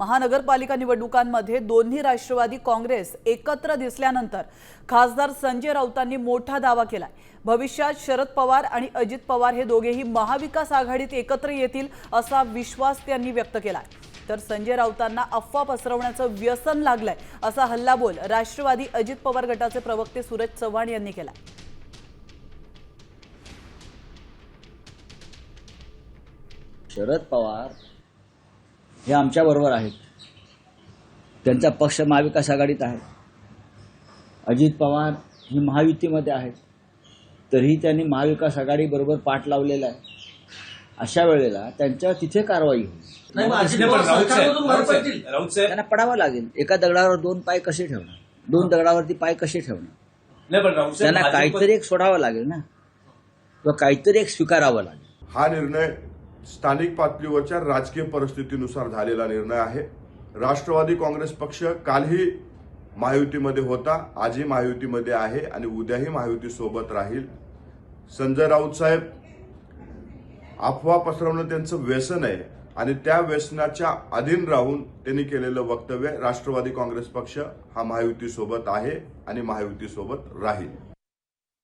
महानगरपालिका निवडणुकांमध्ये दोन्ही राष्ट्रवादी काँग्रेस एकत्र दिसल्यानंतर खासदार संजय राऊतांनी मोठा दावा केलाय. भविष्यात शरद पवार आणि अजित पवार हे दोघेही महाविकास आघाडीत एकत्र येतील असा विश्वास त्यांनी व्यक्त केलाय. तर संजय राऊतांना अफवा पसरवण्याचं व्यसन लागलंय असा हल्लाबोल राष्ट्रवादी अजित पवार गटाचे प्रवक्ते सूरज चव्हाण यांनी केला शरद पवार हे आमच्याबरोबर आहेत. त्यांचा पक्ष महाविकास आघाडीत आहे. अजित पवार ही महायुतीमध्ये आहेत. तरीही त्यांनी महाविकास आघाडीबरोबर पाठ लावलेला आहे. अशा वेळेला त्यांच्यावर तिथे कारवाई होईल. त्यांना पडावं लागेल. एका दगडावर दोन पाय कसे ठेवणार? दोन दगडावरती पाय कसे ठेवणार? नाही पण राऊत साहेब त्यांना काहीतरी एक सोडावं लागेल ना? किंवा काहीतरी एक स्वीकारावं लागेल. हा निर्णय स्थानिक पातळीवरच्या राजकीय परिस्थितीनुसार झालेला निर्णय आहे. राष्ट्रवादी काँग्रेस पक्ष कालही महायुतीमध्ये होता आजही महायुतीमध्ये आहे आणि उद्याही महायुती सोबत राहील. संजय राऊत साहेब अफवा पसरवणं त्यांचं व्यसन आहे आणि त्या व्यसनाच्या अधीन राहून त्यांनी केलेलं वक्तव्य राष्ट्रवादी काँग्रेस पक्ष हा महायुतीसोबत आहे आणि महायुतीसोबत राहील.